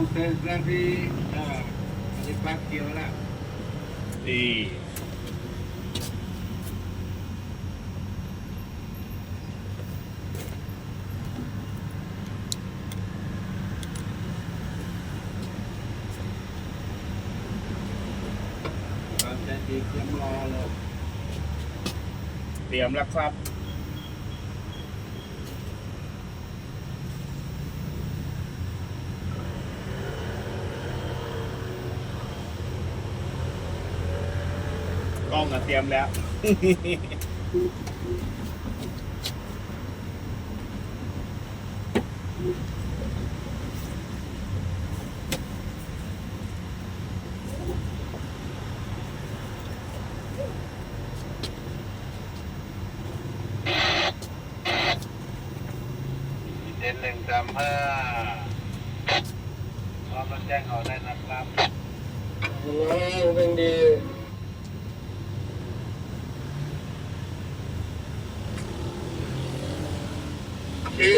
Antes dari ah, dipakai lah. ดี Ada di Kemlolo. เตรียมแล้วครับ กล้องอะเตรียมแล้ว เจ็ดหนึ่งสามห้าพร้อมรับแจ้งเอาได้นะครับว้าวเป็นดี เขี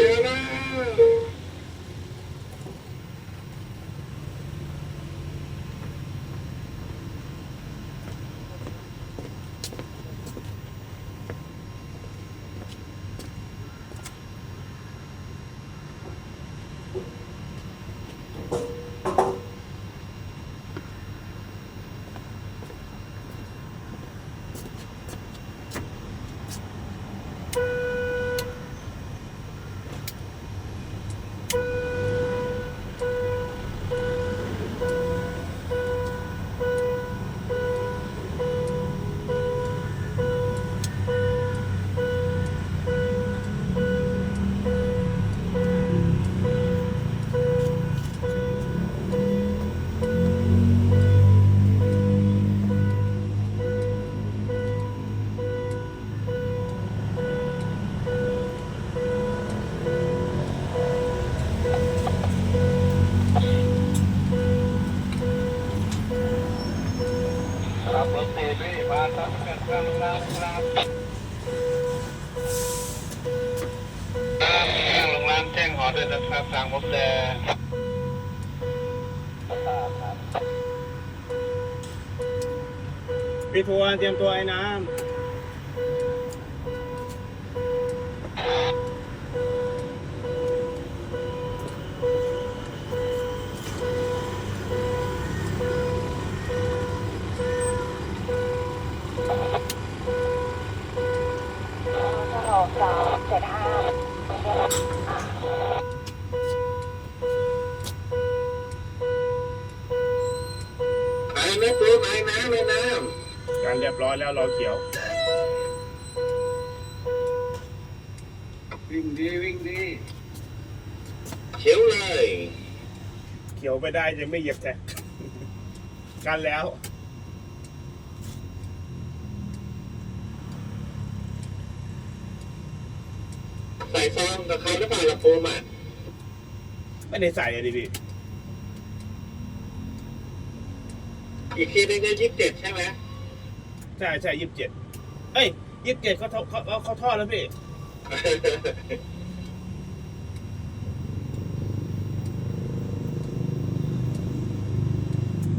แรมแจ้งหอด้วยนะครับทางมดแดงพี่ทวนเตรียมตัวไอ้น้ำ ไอ้แม่ปูไอ้น้ำไอ้น้ำการเรียบร้อยแล้วรอเขียววิ่งดีวิ่งดีำเขียวเลยเขียวไปได้จะไม่เหยียบแท็กกันแล้ว ใส่ซองกับเขาหรือเปล่าล่ะปูมอะไม่ได้ใส่อะดิพี่ อีกทีนึงก็ยี่สิบเจ็ดใช่ไหมใช่ใช่ยี่สิบเจ็ดเอ้ยยี่สิบเจ็ดเขาทอเขาเขาเขาทอดแล้วพี่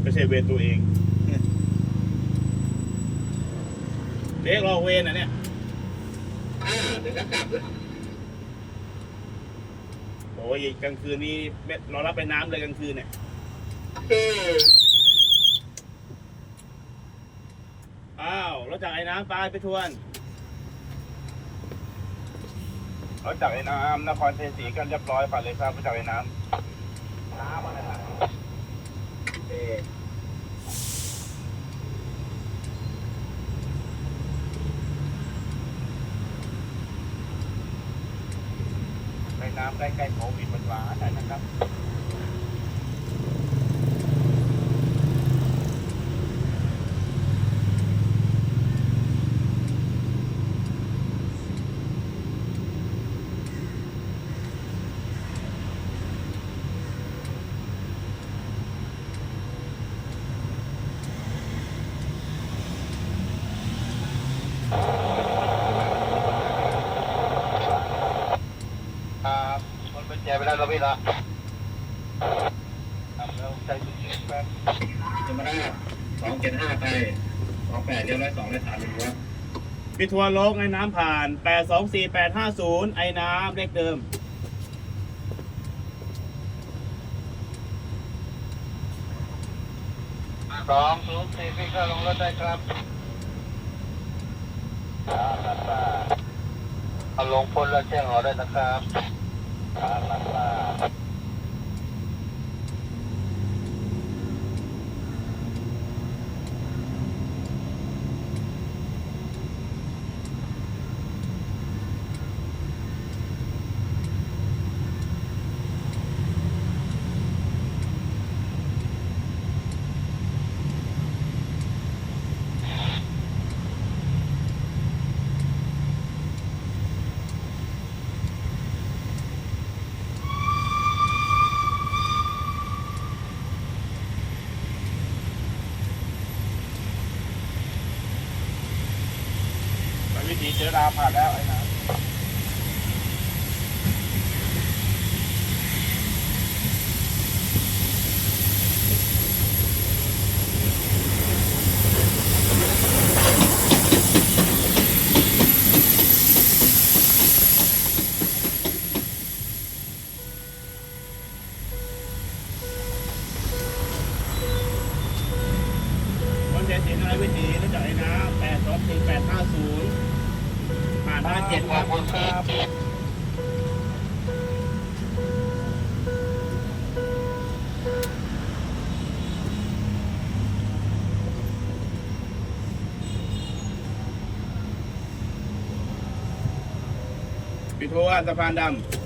ไม่ใช่เวรตัวเองเรียกรอเวรนะเนี่ยอ่าเดี๋ยวก็กลับแล้วโอ้ยกลางคืนนี้ไม่รอรับไปน้ำเลยกลางคืนเนี่ย เออ อ้าวรถจากไอ้น้ำไปไปทวนรถจากไอ้น้ำนครเทศีกันเรียบร้อยผ่านเลยครับรถจากไอ้น้ำน้ำอะไรนะเอไปน้ำใกล้ๆโควิดมันหวานนะครับ ครับคนเป็นแจไปแล้วเราพี่ละอ่าสองเจ็ดห้าไปสองแปดเรียบร้อยสองได้สามหนึ่งวะพี่ทัวร์ลงไอ้น้ำผ่าน824850ไอ้น้ำเลขเดิมสองศูนย์สี่พี่ก็ลงรถได้ครับเอาลงพ้นแล้วแจ้งเราได้นะครับ Carla, Carla. วิธีเจอดาผ่านแล้วไอ้นะเจ็ดสิบอะไรไม่ดีแล้วจากไอ้นะแปดสองสี่แปดห้าศูนย์ 57คอรับบคุณครับพี่ทัวร์สะพานดำ